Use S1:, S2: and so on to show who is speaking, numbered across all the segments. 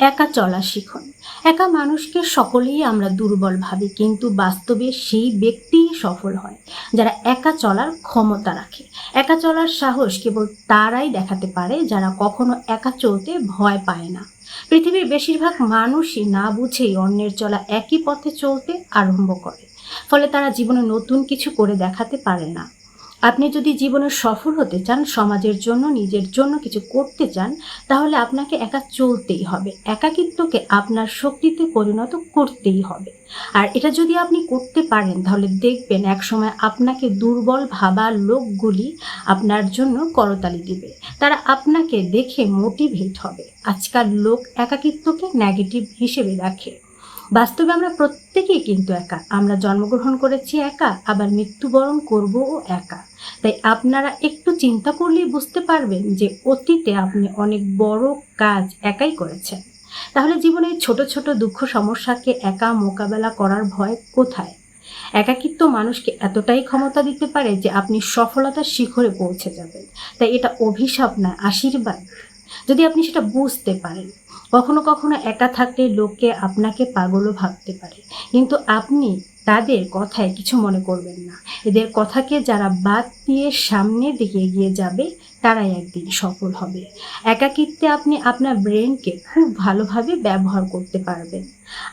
S1: একা চলা শিখুন। একা মানুষকে সকলেই আমরা দুর্বল ভাবি, কিন্তু বাস্তবে সেই ব্যক্তিই সফল হয়, যারা একা চলার ক্ষমতা রাখে। একা চলার সাহস কেবল তারাই দেখাতে পারে, যারা কখনো একা চলতে ভয় পায় না। পৃথিবীর বেশিরভাগ মানুষই না বুঝেই অন্যের চলা একই পথে চলতে আরম্ভ করে, ফলে তারা জীবনে নতুন কিছু করে দেখাতে পারে না। আপনি যদি জীবনে সফল হতে চান, সমাজের জন্য, নিজের জন্য কিছু করতে চান, তাহলে আপনাকে একা চলতেই হবে। একাকিত্বকে আপনার শক্তিতে পরিণত করতেই হবে। আর এটা যদি আপনি করতে পারেন, তাহলে দেখবেন একসময় আপনাকে দুর্বল ভাবা লোকগুলি আপনার জন্য করতালি দিবে। তারা আপনাকে দেখে মোটিভেট হবে। আজকাল লোক একাকিত্বকে নেগেটিভ হিসেবে দেখে বাস্তবে আমরা প্রত্যেকেই কিন্তু একা। আমরা জন্মগ্রহণ করেছি একা, আবার মৃত্যুবরণ করবও একা। তাই আপনারা একটু চিন্তা করলেই বুঝতে পারবেন যে অতীতে আপনি অনেক বড় কাজ একাই করেছেন। তাহলে জীবনের ছোট ছোট দুঃখ সমস্যাকে একা মোকাবেলা করার ভয় কোথায়? একাকিত্ব মানুষকে এতটাই ক্ষমতা দিতে পারে যে আপনি সফলতার শিখরে পৌঁছে যাবেন। তাই এটা অভিশাপ না, আশীর্বাদ। যদি আপনি সেটা বুঝতে পারেন কখনো কখনো একা থাকলে লোককে আপনাকে পাগলও ভাবতে পারে। কিন্তু আপনি তাদের কথায় কিছু মনে করবেন না। এদের কথাকে যারা বাদ দিয়ে সামনে দিকে এগিয়ে যাবে তারাই একদিন সফল হবে। একাকিত্বে আপনি আপনার ব্রেনকে খুব ভালোভাবে ব্যবহার করতে পারবেন।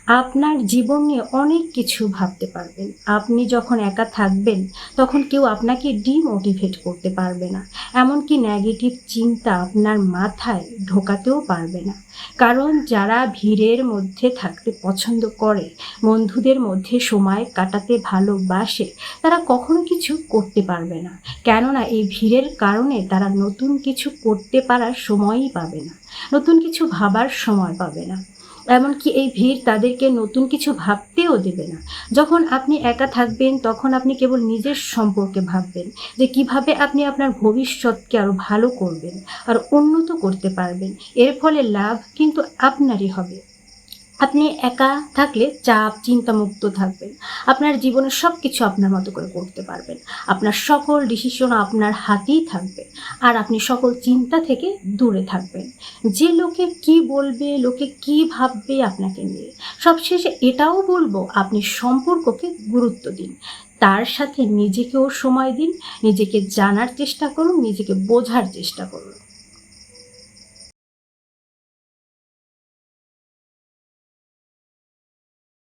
S1: আপনার জীবন নিয়ে অনেক কিছু ভাবতে পারবেন। আপনি যখন একা থাকবেন, তখন কেউ আপনাকে ডিমোটিভেট করতে পারবে না। এমনকি নেগেটিভ চিন্তা আপনার মাথায় ঢোকাতেও পারবে না। কারণ যারা ভিড়ের মধ্যে থাকতে পছন্দ করে, বন্ধুদের মধ্যে সময় কাটাতে ভালোবাসে, তারা কখনো কিছু করতে পারবে না। কেননা এই ভিড়ের কারণে তারা নতুন কিছু করতে পারার সময়ই পাবে না, নতুন কিছু ভাবার সময় পাবে না। এমনকি এই ভিড় তাদেরকে নতুন কিছু ভাবতেও দেবে না। যখন আপনি একা থাকবেন, তখন আপনি কেবল নিজের সম্পর্কে ভাববেন যে কীভাবে আপনি আপনার ভবিষ্যৎকে আরও ভালো করবেন আর উন্নত করতে পারবেন। এর ফলে লাভ কিন্তু আপনারই হবে। আপনি একা থাকলে চাপ, চিন্তামুক্ত থাকবেন। আপনার জীবনের সব কিছু আপনার মতো করে করতে পারবেন। আপনার সকল ডিসিশন আপনার হাতেই থাকবে। আর আপনি সকল চিন্তা থেকে দূরে থাকবেন। যে লোকে কি বলবে, লোকে কি ভাববে আপনাকে নিয়ে, সবশেষে এটাও বলব, আপনি সম্পর্ককে গুরুত্ব দিন। তার সাথে নিজেকেও সময় দিন, নিজেকে জানার চেষ্টা করুন, নিজেকে বোঝার চেষ্টা করুন।